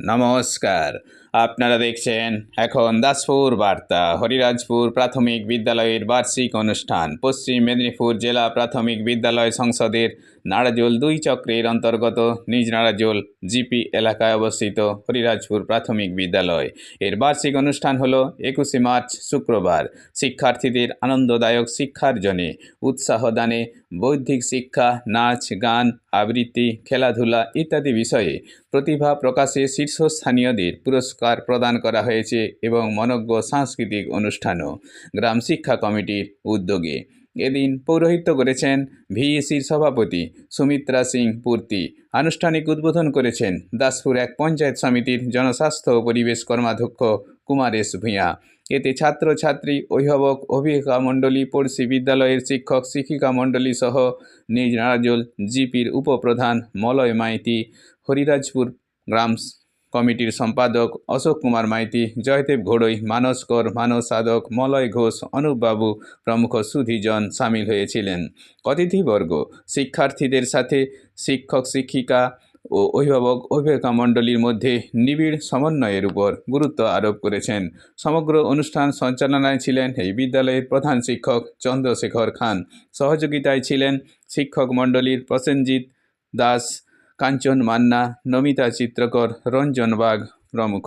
নমস্কার আপনারা দেখছেন এখন দাসপুর বার্তা, হরিরাজপুর প্রাথমিক বিদ্যালয়ের বার্ষিক অনুষ্ঠান, পশ্চিম মেদিনীপুর জেলা প্রাথমিক বিদ্যালয় সংসদের নাড়াজোল দুই চক্রের অন্তর্গত নিজ নাড়াজোল জিপি এলাকায় অবস্থিত হরিরাজপুর প্রাথমিক বিদ্যালয়। এর বার্ষিক অনুষ্ঠান হলো একুশে মার্চ শুক্রবার। শিক্ষার্থীদের আনন্দদায়ক শিক্ষার জন্যে, উৎসাহ দানে, বৌদ্ধিক শিক্ষা, নাচ, গান, আবৃত্তি, খেলাধুলা ইত্যাদি বিষয়ে প্রতিভা প্রকাশে শীর্ষস্থানীয়দের পুরস্কার প্রদান করা হয়েছে এবং মনজ্ঞ সাংস্কৃতিক অনুষ্ঠানও গ্রাম শিক্ষা কমিটির উদ্যোগে। এদিন পৌরোহিত্য করেছেন ভিইসির সভাপতি সুমিত্রা সিং পূর্তি। আনুষ্ঠানিক উদ্বোধন করেছেন দাসপুর এক পঞ্চায়েত সমিতির জনস্বাস্থ্য ও পরিবেশ কর্মাধ্যক্ষ কুমারেশ ভূঁইয়া। এতে ছাত্রছাত্রী, অভিভাবক অভিভাবিকা মণ্ডলী, পড়শি বিদ্যালয়ের শিক্ষক, শিক্ষিকা মণ্ডলী সহ নিজ নারাজল জিপির উপপ্রধান মলয় মাইতি, হরিরাজপুর গ্রাম কমিটির সম্পাদক অশোক কুমার মাইতি, জয়দেব ঘোড়ই, মানস কর, মানস সাধক, মলয় ঘোষ, অনুপবাবু প্রমুখ সুধীজন সামিল হয়েছিলেন। অতিথিবর্গ, শিক্ষার্থীদের সাথে শিক্ষক, শিক্ষিকা ও অভিভাবক অভিভাবিকা মণ্ডলীর মধ্যে নিবিড় সমন্বয়ের উপর গুরুত্ব আরোপ করেছেন। সমগ্র অনুষ্ঠান সঞ্চালনায় ছিলেন এই বিদ্যালয়ের প্রধান শিক্ষক চন্দ্রশেখর খান। সহযোগিতায় ছিলেন শিক্ষক মণ্ডলীর প্রসেনজিৎ দাস কাঞ্চন মান্না, নমিতা চিত্রকর, রঞ্জন বাঘ প্রমুখ।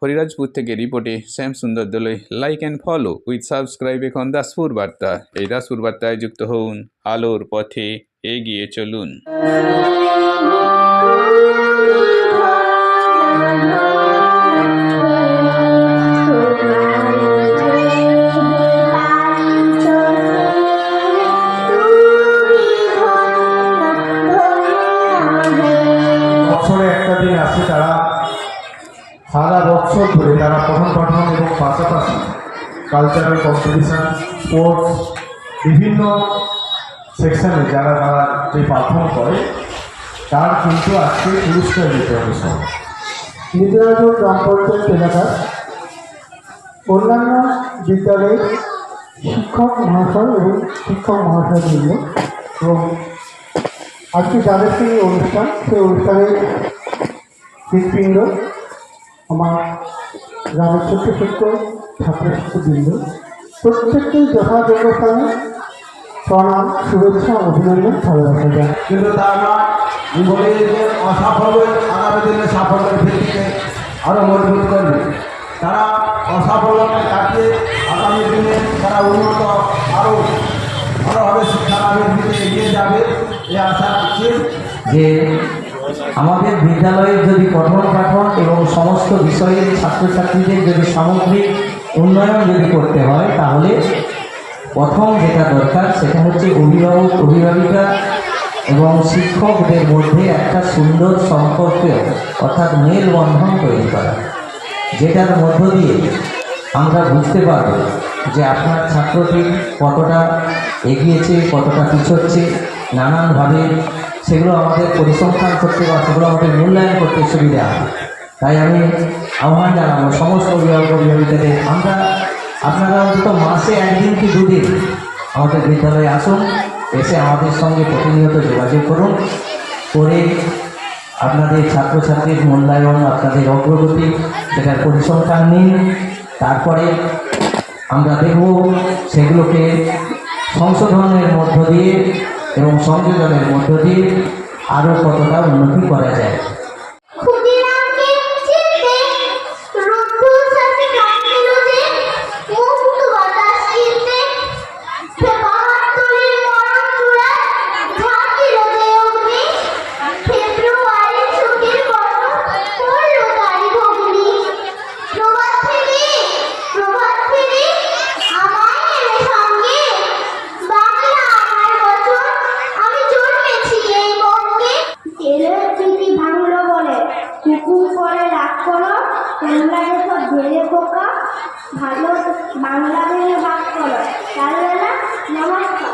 হরিরাজপুর থেকে রিপোর্টে Shyam Sundar Doloi like and follow with subscribe এখন দাসপুর বার্তা। এই দাসপুর বার্তায় যুক্ত হন আলোর পথে এগিয়ে চলুন। কম্পিটিশান স্পোর্টস বিভিন্ন সেকশনে যারা তারা যে পারফর্ম করে, তার কিন্তু আজকে পুরস্কার দিতে হবে সব মিদনাপুর গ্রাম পঞ্চায়েত এলাকার অন্যান্য বিদ্যালয়ের শিক্ষক মহাশয় এবং শিক্ষক মহাশয়বৃন্দ এবং আজকে যাদের সেই অনুষ্ঠান, সেই অনুষ্ঠানে হৃৎপিণ্ড আমার গ্রামের ছোট্ট ছোট্ট ছাত্র ছাত্রছাত্রীবৃন্দ প্রত্যেককেই যথাযোগ্য স্থানে প্রণাম শুভেচ্ছা অভিনন্দন ভালোবাসা। যায় কিন্তু তা না বলে যে অসাফল্য আগামী দিনে সাফল্যের ভিত্তিতে আরও মজবুত করবে। তারা অসাফল্যকে কাটিয়ে আগামী দিনে তারা উন্নত আরও ভালোভাবে শিক্ষা লাভের দিকে এগিয়ে যাবে এই আশা রাখছি। যে আমাদের বিদ্যালয়ের যদি পঠন পাঠন এবং সমস্ত বিষয়ের ছাত্রছাত্রীদের যদি সামগ্রিক উন্নয়ন যদি করতে হয়, তাহলে প্রথম যেটা দরকার সেটা হচ্ছে অভিভাবক, অভিভাবিকা এবং শিক্ষকদের মধ্যে একটা সুন্দর সম্পর্ক, অর্থাৎ মেলবন্ধন তৈরি করা। যেটার মধ্য দিয়ে আমরা বুঝতে পারব যে আপনার ছাত্রটি কতটা এগিয়েছে, কতটা পিছোচ্ছে, নানানভাবে সেগুলো আমাদের পরিসংখ্যান করতে বা সেগুলো আমাদের মূল্যায়ন করতে সুবিধা হয় তাই আমি আহ্বান জানাব, সমস্ত অভিভাবক অভিভাবিকাদের আমরা আপনারা অন্তত মাসে একদিন কি দুদিন আমাদের বিদ্যালয়ে আসুন, এসে আমাদের সঙ্গে প্রতিনিয়ত যোগাযোগ করুন। করে আপনাদের ছাত্রছাত্রীর মূল্যায়ন, আপনাদের অগ্রগতি, সেটার পরিসংখ্যান নিন। তারপরে আমরা দেখব সেগুলোকে সংশোধনের মধ্য দিয়ে এবং সংযোজনের মধ্য দিয়ে আরও কতটা উন্নতি করা যায়। পোকা ভালো বাংলা ভেঙে ভাগ করো তাহলে নমস্কার।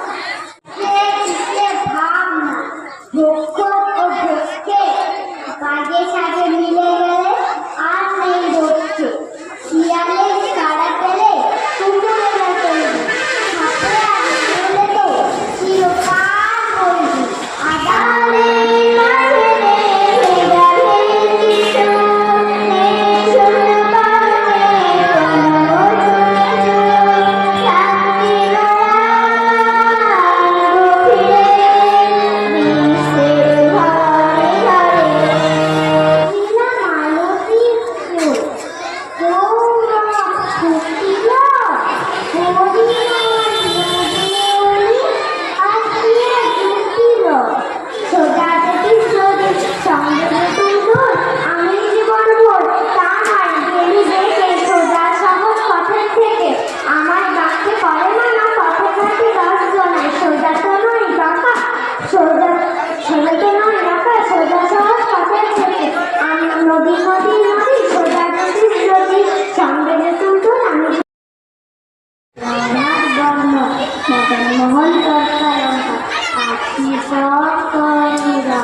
মহল তৎকালঙ্কা পাখি সকলিরা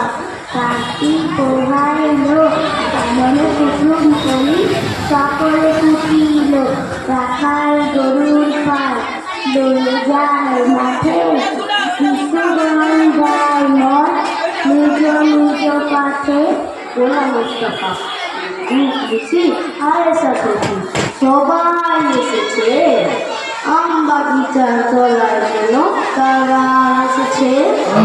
পাখি পোহাইল তেমন কুসুম করি সকলে কুটিল রাখাল গরুর পাল দৌড়ে যায় মাঠে বিশ্বগান যায় মঠ নিজ নিজ পাঠে গোলাম আর এসা সবাই এসেছে। আম বাগিচার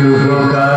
Que o